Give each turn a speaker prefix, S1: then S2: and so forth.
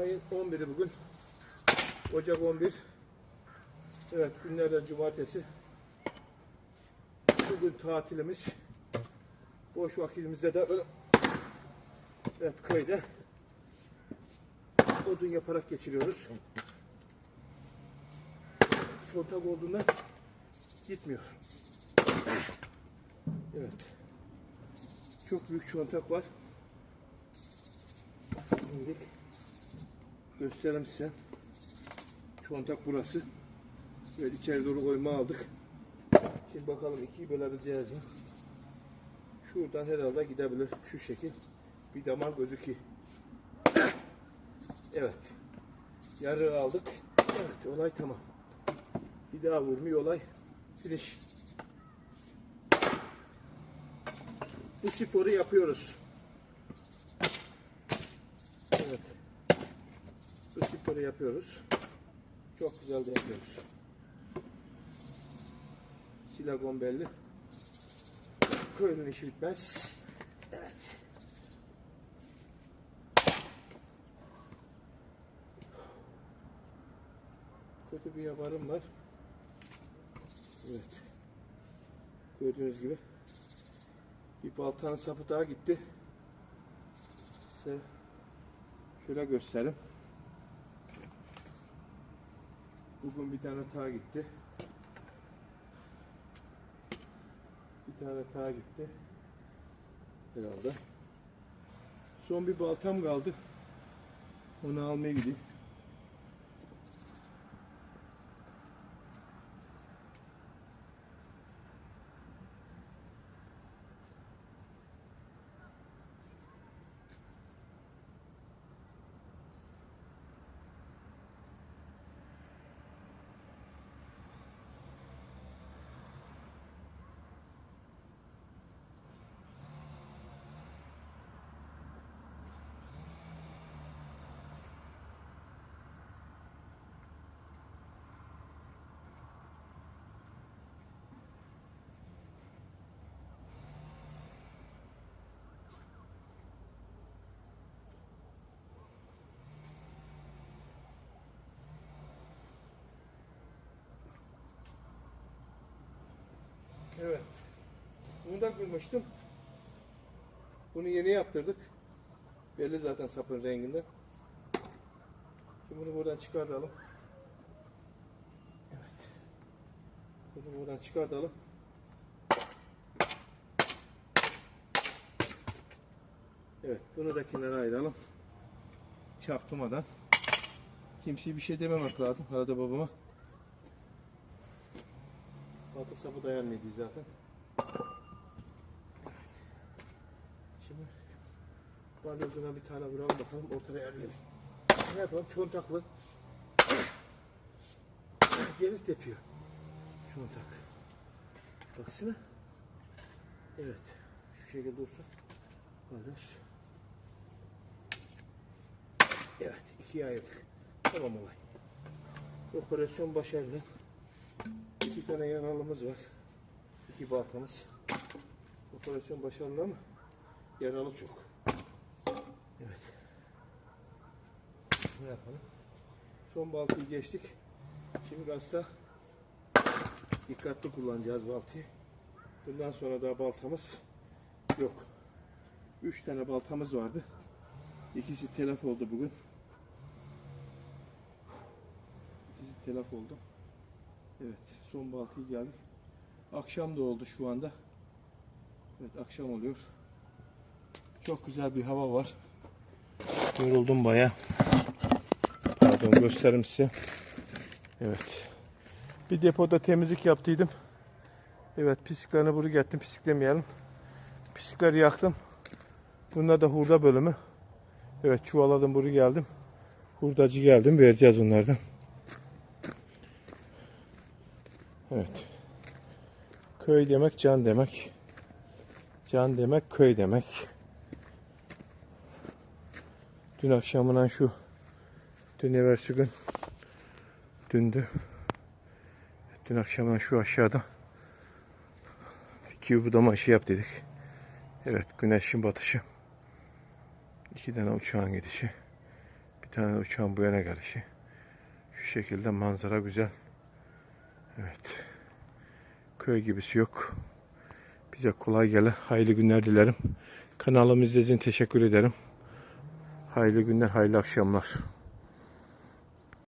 S1: Ayın 11'i bugün. Ocak 11. Evet günlerden cumartesi. Bugün tatilimiz. Boş vakitimizde de böyle evet köyde odun yaparak geçiriyoruz. Çontak olduğundan gitmiyor. Evet. Çok büyük çontak var. Şimdi göstereyim size. Çontak burası. Böyle içeri doğru koyma aldık. Şimdi bakalım ikiyi bölebileceğiz mi? Şuradan herhalde gidebilir. Şu şekil. Bir damar gözüküyor. Evet. Yarı aldık. Evet olay tamam. Bir daha vurmuyor olay. Finish. Bu sporu yapıyoruz. Evet. Sporu yapıyoruz. Çok güzel de yapıyoruz. Silagon belli. Köylünün işi bitmez. Evet. Kötü bir haberim var. Evet. Gördüğünüz gibi bir baltanın sapı daha gitti. Size şöyle göstereyim. Bugün bir tane daha gitti. Bir tane daha gitti. Herhalde. Son bir baltam kaldı. Onu almaya gideyim. Evet. Bunu da kırmıştım. Bunu yeni yaptırdık. Belli zaten sapın renginden. Şimdi bunu buradan çıkartalım. Evet. Bunu buradan çıkartalım. Evet, bunu da kenara ayıralım. Çarptırmadan. Kimseye bir şey dememek lazım. Arada babama. Balta sapı dayanmıyordu zaten. Şimdi balyozuna bir tane vuralım bakalım ortaya yerleyelim. Ne yapalım? Çontaklı. Geri tepiyor. Çontak. Baksana. Evet. Şu şekilde dursun. Kardeş. Evet. ikiye ayırdık. Tamam olay. Operasyon başarılı. İki tane yaralımız var. İki baltamız. Operasyon başarılı ama yaralı çok. Evet. Ne yapalım? Son baltayı geçtik. Şimdi gazda dikkatli kullanacağız baltayı. Bundan sonra daha baltamız yok. Üç tane baltamız vardı. İkisi telef oldu bugün. İkisi telef oldu. Evet, son baltayı geldik. Akşam da oldu şu anda. Evet, akşam oluyor. Çok güzel bir hava var. Yoruldum baya. Pardon, göstereyim size. Evet. Bir depoda temizlik yaptıydım. Evet, pisliklerini buraya getirdim. Pisliklemeyelim. Pislikleri yaktım. Bunlar da hurda bölümü. Evet, çuvaladım buraya geldim. Hurdacı geldim. Vereceğiz onlardan. Evet. Köy demek can demek. Can demek köy demek. Dün akşamından şu dün evvelsi gün dündü. Dün akşamdan şu aşağıda iki budama işi yap dedik. Evet güneşin batışı. İki tane uçağın gidişi. Bir tane uçağın bu yana gelişi. Şu şekilde manzara güzel. Evet. Köy gibisi yok. Bize kolay gele. Hayırlı günler dilerim. Kanalımı izlediğiniz teşekkür ederim. Hayırlı günler, hayırlı akşamlar.